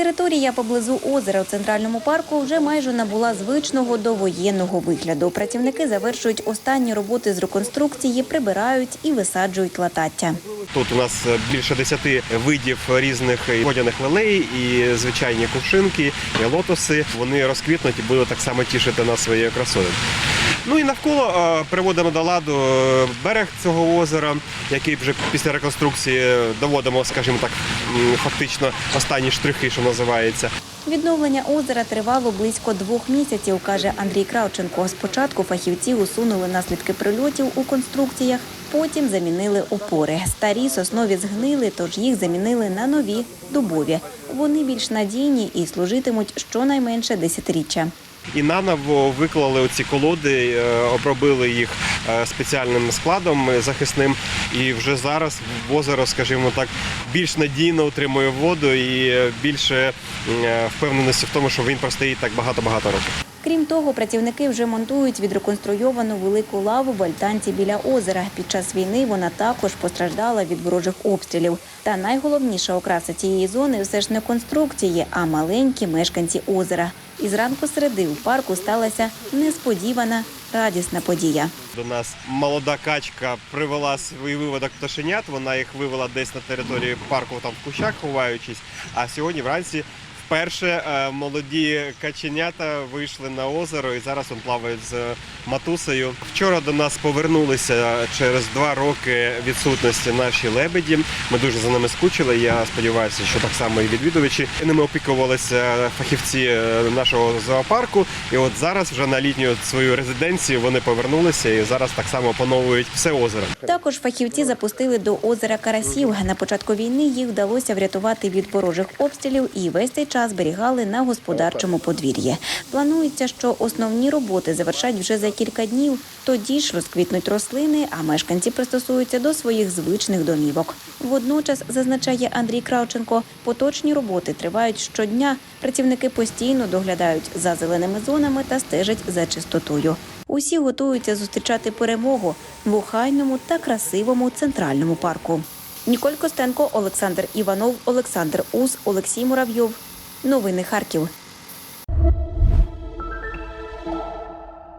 Територія поблизу озера у центральному парку вже майже набула звичного довоєнного вигляду. Працівники завершують останні роботи з реконструкції, прибирають і висаджують латаття. Тут у нас більше десяти видів різних водяних лилей і звичайні кувшинки, і лотоси. Вони розквітнуть і будуть так само тішити нас своєю красою. Ну і навколо е, приводимо до ладу е, берег цього озера, який вже після реконструкції доводимо, скажімо так, фактично останні штрихи, що називається. Відновлення озера тривало близько двох місяців, каже Андрій Кравченко. Спочатку фахівці усунули наслідки прильотів у конструкціях, потім замінили опори. Старі соснові згнили, тож їх замінили на нові дубові. Вони більш надійні і служитимуть щонайменше десятиріччя. І наново виклали оці колоди, е, обробили їх е, спеціальним складом е, захисним. І вже зараз в озеро, скажімо так, більш надійно утримує воду і більше е, впевненості в тому, що він простоїть так багато-багато років. Крім того, працівники вже монтують відреконструйовану велику лаву в альтанці біля озера. Під час війни вона також постраждала від ворожих обстрілів. Та найголовніша окраса цієї зони все ж не конструкції, а маленькі мешканці озера. І зранку середи у парку сталася несподівана радісна подія. До нас молода качка привела свій виводок пташенят. Вона їх вивела десь на території парку, там в кущах ховаючись. А сьогодні вранці вперше е, молоді каченята вийшли на озеро і зараз він плаває з матусею. Вчора до нас повернулися через два роки відсутності наші лебеді. Ми дуже за ними скучили. Я сподіваюся, що так само і відвідувачі ними опікувалися фахівці е, нашого зоопарку. І от зараз вже на літню свою резиденцію вони повернулися і зараз так само поновують все озеро. Також фахівці запустили до озера карасів. На початку війни їх вдалося врятувати від ворожих обстрілів і весь цей час зберігали на господарчому подвір'ї. Планується, що основні роботи завершать вже за кілька днів. Тоді ж розквітнуть рослини, а мешканці пристосуються до своїх звичних домівок. Водночас, зазначає Андрій Кравченко, поточні роботи тривають щодня. Працівники постійно доглядають за зеленими зонами та стежать за чистотою. Усі готуються зустрічати перемогу в охайному та красивому центральному парку. Ніколь Костенко, Олександр Іванов, Олександр Ус, Олексій Муравйов. Новини Харків.